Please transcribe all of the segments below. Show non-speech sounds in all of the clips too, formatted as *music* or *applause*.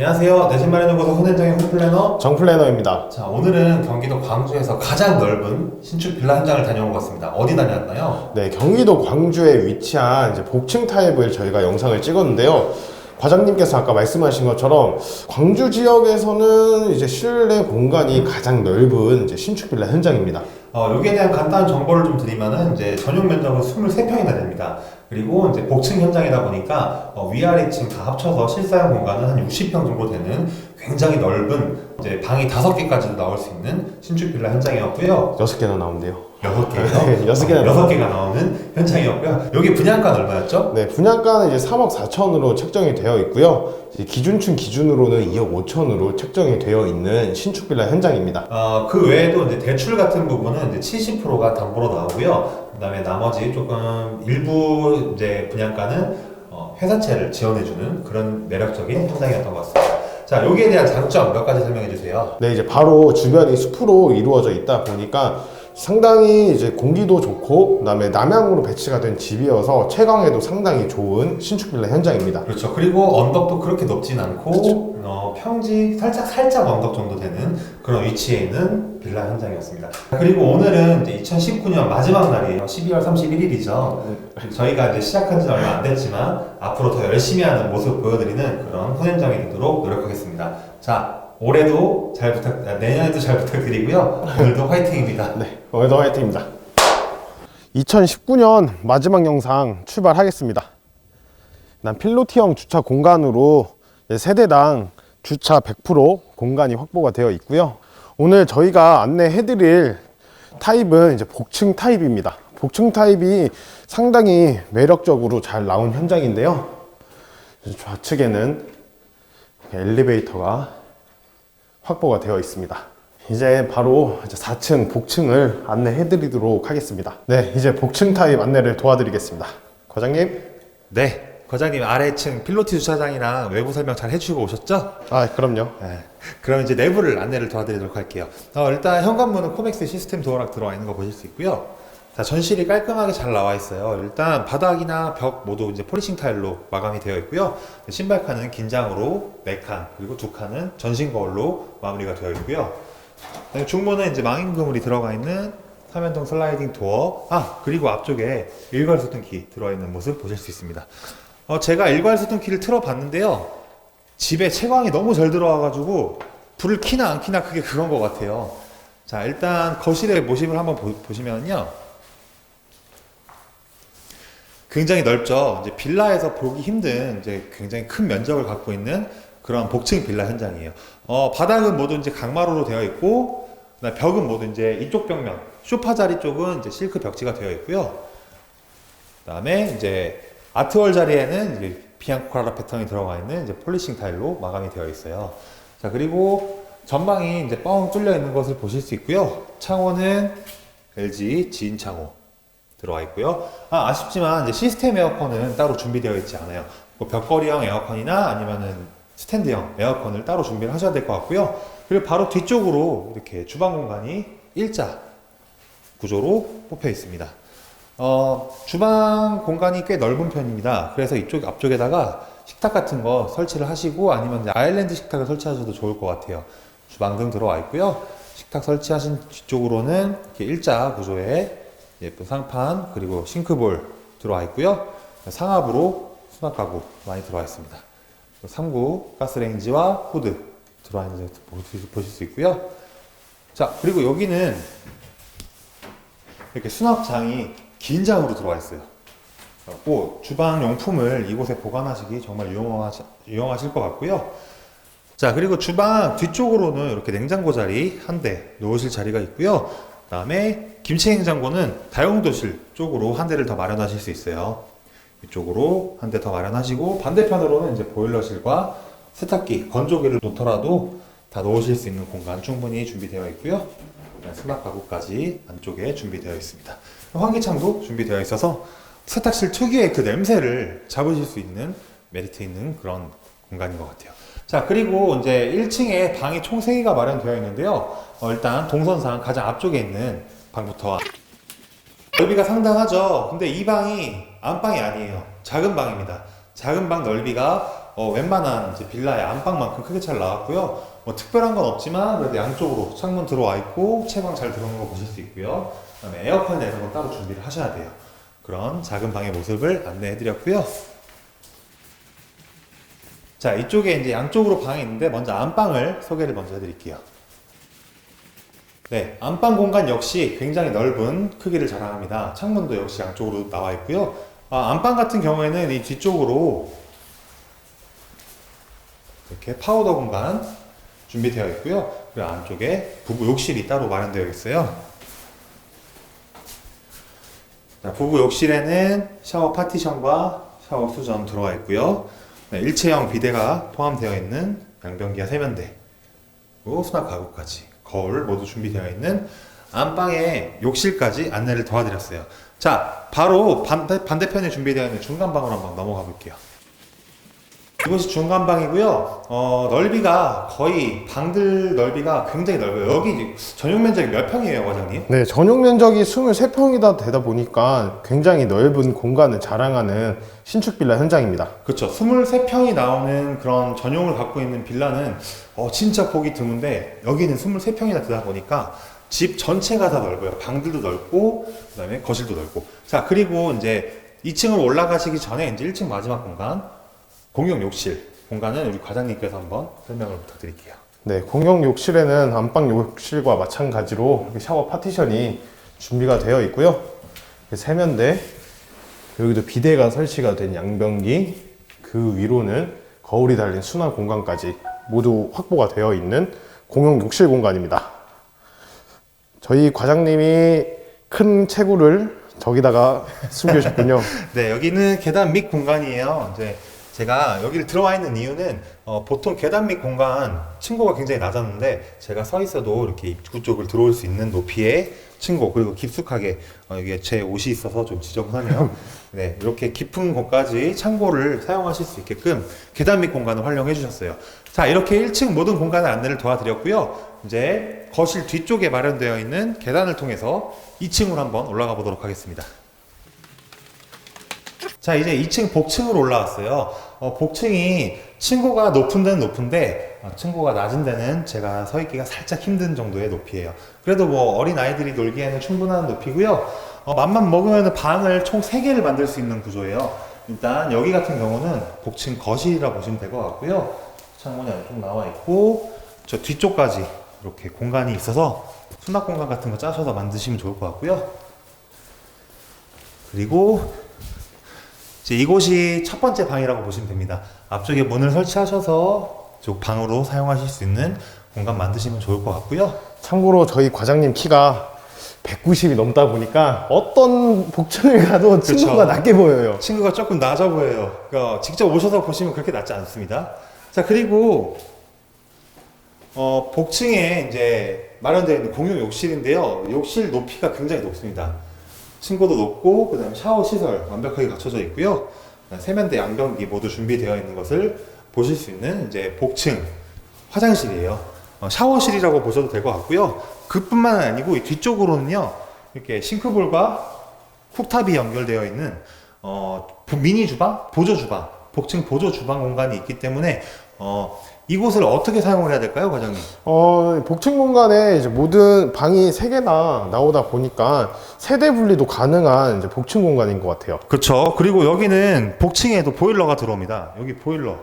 안녕하세요. 내 집 마련 연구소 손현정의 홈플래너. 정플래너입니다. 자, 오늘은 경기도 광주에서 가장 넓은 신축 빌라 현장을 다녀온 것 같습니다. 어디 다녀왔나요? 네, 경기도 광주에 위치한 이제 복층 타입을 저희가 영상을 찍었는데요. 과장님께서 아까 말씀하신 것처럼 광주 지역에서는 이제 실내 공간이 가장 넓은 이제 신축 빌라 현장입니다. 어, 여기에 대한 간단한 정보를 좀 드리면은 이제 전용 면적은 23평이나 됩니다. 그리고 이제 복층 현장이다 보니까 어, 위아래층 다 합쳐서 실사용 공간은 한 60평 정도 되는 굉장히 넓은 이제 방이 5개까지도 나올 수 있는 신축 빌라 현장이었고요. 여섯 개나 나오는데요. 여섯 개요? 네, 여섯 개나 여섯 개가 나오는 현장이었고요. 여기 분양가는 얼마였죠? 네, 분양가는 이제 3억 4천으로 책정이 되어 있고요. 이제 기준층 기준으로는 2억 5천으로 책정이 되어 있는 신축 빌라 현장입니다. 어, 그 외에도 이제 대출 같은 부분은 이제 70%가 담보로 나오고요. 그다음에 나머지 조금 일부 이제 분양가는 어, 회사채를 지원해주는 그런 매력적인 현장이었던 것 같습니다. 자, 여기에 대한 장점 몇 가지 설명해 주세요. 네, 이제 바로 주변이 숲으로 이루어져 있다 보니까 상당히 이제 공기도 좋고 그다음에 남향으로 배치가 된 집이어서 채광에도 상당히 좋은 신축 빌라 현장입니다. 그렇죠. 그리고 언덕도 그렇게 높진 않고 어, 평지 살짝 살짝 언덕 정도 되는 그런 위치에 있는 빌라 현장이었습니다. 그리고 오늘은 이제 2019년 마지막 날이에요. 12월 31일이죠. 저희가 이제 시작한 지 얼마 안 됐지만 앞으로 더 열심히 하는 모습 보여드리는 그런 후현장이 되도록 노력하겠습니다. 자, 올해도 잘 부탁, 아, 내년에도 잘 부탁드리고요. 오늘도 화이팅입니다. 네, 오늘도 화이팅입니다. 2019년 마지막 영상 출발하겠습니다. 난 필로티형 주차 공간으로 세대당 주차 100% 공간이 확보가 되어 있고요. 오늘 저희가 안내해드릴 타입은 이제 복층 타입입니다. 복층 타입이 상당히 매력적으로 잘 나온 현장인데요. 좌측에는 엘리베이터가 확보가 되어 있습니다. 이제 바로 이제 4층 복층을 안내해 드리도록 하겠습니다. 네, 이제 복층 타입 안내를 도와드리겠습니다. 과장님. 네. 과장님 아래층 필로티 주차장이랑 외부 설명 잘 해주고 오셨죠? 아, 그럼요. 네. 그럼 이제 내부를 안내를 도와드리도록 할게요. 어, 일단 현관문은 코맥스 시스템 도어락 들어와 있는 거 보실 수 있고요. 자, 전실이 깔끔하게 잘 나와 있어요. 일단 바닥이나 벽 모두 이제 포리싱 타일로 마감이 되어 있고요. 신발 칸은 긴장으로 4칸, 그리고 두 칸은 전신 거울로 마무리가 되어 있고요. 중문은 이제 망인 그물이 들어가 있는 사면동 슬라이딩 도어. 아, 그리고 앞쪽에 일괄 소등키 들어와 있는 모습 보실 수 있습니다. 어, 제가 일괄 소등키를 틀어 봤는데요. 집에 채광이 너무 잘 들어와 가지고 불을 키나 안 키나 그게 그건 것 같아요. 자 일단 거실의 모습을 한번 보, 보시면요. 굉장히 넓죠. 이제 빌라에서 보기 힘든 이제 굉장히 큰 면적을 갖고 있는 그런 복층 빌라 현장이에요. 어, 바닥은 모두 이제 강마루로 되어 있고, 벽은 모두 이제 이쪽 벽면, 소파 자리 쪽은 이제 실크 벽지가 되어 있고요. 그다음에 이제 아트월 자리에는 이제 비앙코라라 패턴이 들어가 있는 이제 폴리싱 타일로 마감이 되어 있어요. 자 그리고 전방이 이제 뻥 뚫려 있는 것을 보실 수 있고요. 창호는 LG 지인 창호 들어가 있고요. 아 아쉽지만 이제 시스템 에어컨은 따로 준비되어 있지 않아요. 뭐 벽걸이형 에어컨이나 아니면은 스탠드형 에어컨을 따로 준비를 하셔야 될 것 같고요. 그리고 바로 뒤쪽으로 이렇게 주방 공간이 일자 구조로 뽑혀 있습니다. 어, 주방 공간이 꽤 넓은 편입니다. 그래서 이쪽 앞쪽에다가 식탁 같은 거 설치를 하시고 아니면 아일랜드 식탁을 설치하셔도 좋을 것 같아요. 주방 등 들어와 있고요. 식탁 설치하신 뒤쪽으로는 이렇게 일자 구조의 예쁜 상판 그리고 싱크볼 들어와 있고요. 상압으로 수납 가구 많이 들어와 있습니다. 3구 가스레인지와 후드 들어와 있는 거 보실 수 있고요. 자, 그리고 여기는 이렇게 수납장이 긴 장으로 들어와 있어요. 그리고 주방 용품을 이곳에 보관하시기 정말 유용하시, 유용하실 것 같고요. 자, 그리고 주방 뒤쪽으로는 이렇게 냉장고 자리 한 대 놓으실 자리가 있고요. 그 다음에 김치 냉장고는 다용도실 쪽으로 한 대를 더 마련하실 수 있어요. 이쪽으로 한 대 더 마련하시고 반대편으로는 이제 보일러실과 세탁기, 건조기를 놓더라도 다 놓으실 수 있는 공간 충분히 준비되어 있고요. 수납 가구까지 안쪽에 준비되어 있습니다. 환기창도 준비되어 있어서 세탁실 특유의 그 냄새를 잡으실 수 있는 메리트 있는 그런 공간인 것 같아요. 자, 그리고 이제 1층에 방이 총 3개가 마련되어 있는데요. 어, 일단 동선상 가장 앞쪽에 있는 방부터 넓이가 상당하죠. 근데 이 방이 안방이 아니에요. 작은 방입니다. 작은 방 넓이가 어, 웬만한 이제 빌라의 안방만큼 크게 잘 나왔고요. 뭐 특별한 건 없지만 그래도 양쪽으로 창문 들어와 있고 채광 잘 들어오는 거 보실 수 있고요. 그다음에 에어컨 내는 건 따로 준비를 하셔야 돼요. 그런 작은 방의 모습을 안내해드렸고요. 자 이쪽에 이제 양쪽으로 방이 있는데 먼저 안방을 소개를 먼저 해드릴게요. 네, 안방 공간 역시 굉장히 넓은 크기를 자랑합니다. 창문도 역시 양쪽으로 나와 있고요. 아, 안방 같은 경우에는 이 뒤쪽으로 이렇게 파우더 공간 준비되어 있고요. 그리고 안쪽에 부부 욕실이 따로 마련되어 있어요. 자, 부부 욕실에는 샤워 파티션과 샤워 수전 들어와 있고요. 네, 일체형 비데가 포함되어 있는 양변기와 세면대, 그리고 수납 가구까지 거울 모두 준비되어 있는 안방의 욕실까지 안내를 도와드렸어요. 자, 바로 반대, 반대편에 준비되어 있는 중간 방으로 한번 넘어가 볼게요. 이곳이 중간방이고요. 어, 넓이가 거의 방들 넓이가 굉장히 넓어요. 여기 전용 면적이 몇 평이에요, 과장님? 네, 전용 면적이 23평이다 되다 보니까 굉장히 넓은 공간을 자랑하는 신축 빌라 현장입니다. 그렇죠. 23평이 나오는 그런 전용을 갖고 있는 빌라는 어, 진짜 보기 드문데 여기는 23평이나 되다 보니까 집 전체가 다 넓어요. 방들도 넓고 그다음에 거실도 넓고. 자, 그리고 이제 2층으로 올라가시기 전에 이제 1층 마지막 공간 공용 욕실 공간은 우리 과장님께서 한번 설명을 부탁드릴게요. 네, 공용 욕실에는 안방 욕실과 마찬가지로 이렇게 샤워 파티션이 준비가 되어 있고요. 이렇게 세면대, 여기도 비데가 설치가 된 양변기, 그 위로는 거울이 달린 수납 공간까지 모두 확보가 되어 있는 공용 욕실 공간입니다. 저희 과장님이 큰 체구를 저기다가 숨겨주셨군요. *laughs* 네, 여기는 계단 밑 공간이에요. 이제 제가 여기를 들어와 있는 이유는 어, 보통 계단 밑 공간 층고가 굉장히 낮았는데 제가 서 있어도 이렇게 입구 쪽을 들어올 수 있는 높이의 층고 그리고 깊숙하게 어, 이게 제 옷이 있어서 좀 지저분하네요. *laughs* 네, 이렇게 깊은 곳까지 창고를 사용하실 수 있게끔 계단 밑 공간을 활용해 주셨어요. 자, 이렇게 1층 모든 공간의 안내를 도와드렸고요. 이제 거실 뒤쪽에 마련되어 있는 계단을 통해서 2층으로 한번 올라가 보도록 하겠습니다. 자 이제 2층 복층으로 올라왔어요. 어, 복층이 층고가 높은 데는 높은데 어, 층고가 낮은 데는 제가 서 있기가 살짝 힘든 정도의 높이에요. 그래도 뭐 어린 아이들이 놀기에는 충분한 높이고요. 어, 맘만 먹으면 방을 총 3개를 만들 수 있는 구조예요. 일단 여기 같은 경우는 복층 거실이라 보시면 될 것 같고요. 창문이 좀 나와 있고 저 뒤쪽까지 이렇게 공간이 있어서 수납 공간 같은 거 짜셔서 만드시면 좋을 것 같고요. 그리고 이곳이 첫 번째 방이라고 보시면 됩니다. 앞쪽에 문을 설치하셔서 쪽 방으로 사용하실 수 있는 공간 만드시면 좋을 것 같고요. 참고로 저희 과장님 키가 190이 넘다 보니까 어떤 복층을 가도 친구가 그쵸. 낮게 보여요. 친구가 조금 낮아 보여요. 그러니까 직접 오셔서 보시면 그렇게 낮지 않습니다. 자 그리고 어, 복층에 이제 마련되어 있는 공용 욕실인데요. 욕실 높이가 굉장히 높습니다. 층고도 높고 그다음에 샤워 시설 완벽하게 갖춰져 있고요. 세면대, 양변기 모두 준비되어 있는 것을 보실 수 있는 이제 복층 화장실이에요. 어, 샤워실이라고 보셔도 될 것 같고요. 그뿐만 아니고 이 뒤쪽으로는요 이렇게 싱크볼과 쿡탑이 연결되어 있는 어, 부- 미니 주방, 보조 주방, 복층 보조 주방 공간이 있기 때문에 어, 이곳을 어떻게 사용을 해야 될까요, 과장님? 어, 복층 공간에 이제 모든 방이 세 개나 나오다 보니까 세대 분리도 가능한 이제 복층 공간인 것 같아요. 그렇죠. 그리고 여기는 복층에도 보일러가 들어옵니다. 여기 보일러.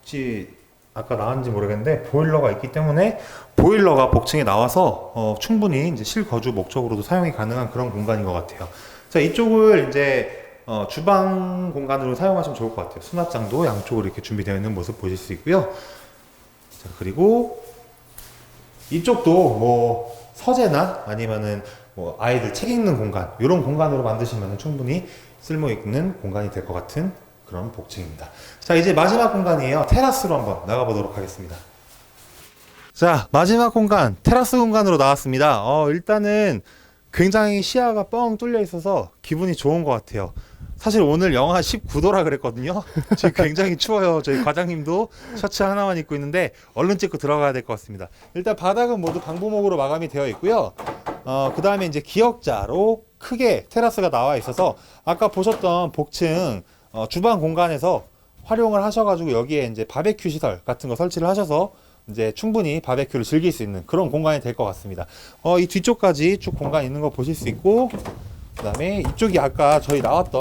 혹시 아까 나왔는지 모르겠는데 보일러가 있기 때문에 보일러가 복층에 나와서 어, 충분히 이제 실거주 목적으로도 사용이 가능한 그런 공간인 것 같아요. 자 이쪽을 이제 어, 주방 공간으로 사용하시면 좋을 것 같아요. 수납장도 양쪽으로 이렇게 준비되어 있는 모습 보실 수 있고요. 자 그리고 이쪽도 뭐 서재나 아니면은 뭐 아이들 책 읽는 공간 이런 공간으로 만드시면 충분히 쓸모 있는 공간이 될 것 같은 그런 복층입니다. 자 이제 마지막 공간이에요. 테라스로 한번 나가 보도록 하겠습니다. 자 마지막 공간 테라스 공간으로 나왔습니다. 어 일단은 굉장히 시야가 뻥 뚫려 있어서 기분이 좋은 것 같아요. 사실 오늘 영하 19도라 그랬거든요. 지금 굉장히 추워요. 저희 과장님도 셔츠 하나만 입고 있는데 얼른 찍고 들어가야 될 것 같습니다. 일단 바닥은 모두 방부목으로 마감이 되어 있고요. 어, 그 다음에 이제 기역자로 크게 테라스가 나와 있어서 아까 보셨던 복층 어, 주방 공간에서 활용을 하셔가지고 여기에 이제 바베큐 시설 같은 거 설치를 하셔서 이제 충분히 바베큐를 즐길 수 있는 그런 공간이 될 것 같습니다. 어, 이 뒤쪽까지 쭉 공간 있는 거 보실 수 있고, 그 다음에 이쪽이 아까 저희 나왔던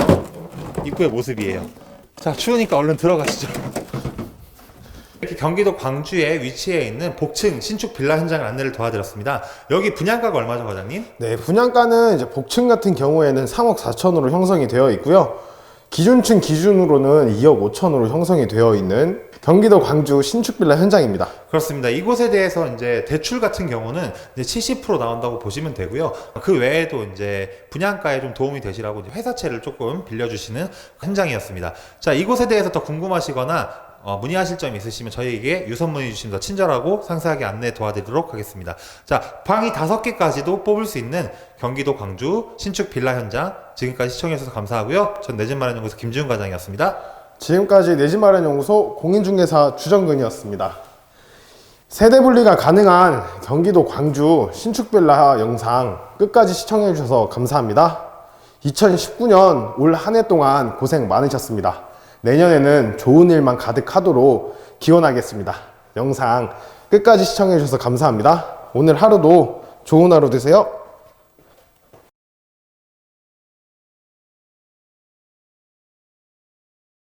입구의 모습이에요. 자, 추우니까 얼른 들어가시죠. *laughs* 경기도 광주에 위치해 있는 복층 신축 빌라 현장을 안내를 도와드렸습니다. 여기 분양가가 얼마죠, 과장님? 네, 분양가는 이제 복층 같은 경우에는 3억 4천으로 형성이 되어 있고요. 기준층 기준으로는 2억 5천으로 형성이 되어 있는 경기도 광주 신축 빌라 현장입니다. 그렇습니다. 이곳에 대해서 이제 대출 같은 경우는 이제 70% 나온다고 보시면 되고요. 그 외에도 이제 분양가에 좀 도움이 되시라고 회사채를 조금 빌려주시는 현장이었습니다. 자, 이곳에 대해서 더 궁금하시거나 어, 문의하실 점이 있으시면 저희에게 유선 문의 주시면 더 친절하고 상세하게 안내 도와드리도록 하겠습니다. 자, 방이 다섯 개까지도 뽑을 수 있는 경기도 광주 신축 빌라 현장 지금까지 시청해주셔서 감사하고요. 전 내집 마련 연구소 김지훈 과장이었습니다. 지금까지 내집 마련 연구소 공인중개사 주정근이었습니다. 세대 분리가 가능한 경기도 광주 신축 빌라 영상 끝까지 시청해 주셔서 감사합니다. 2019년 올 한 해 동안 고생 많으셨습니다. 내년에는 좋은 일만 가득하도록 기원하겠습니다. 영상 끝까지 시청해 주셔서 감사합니다. 오늘 하루도 좋은 하루 되세요.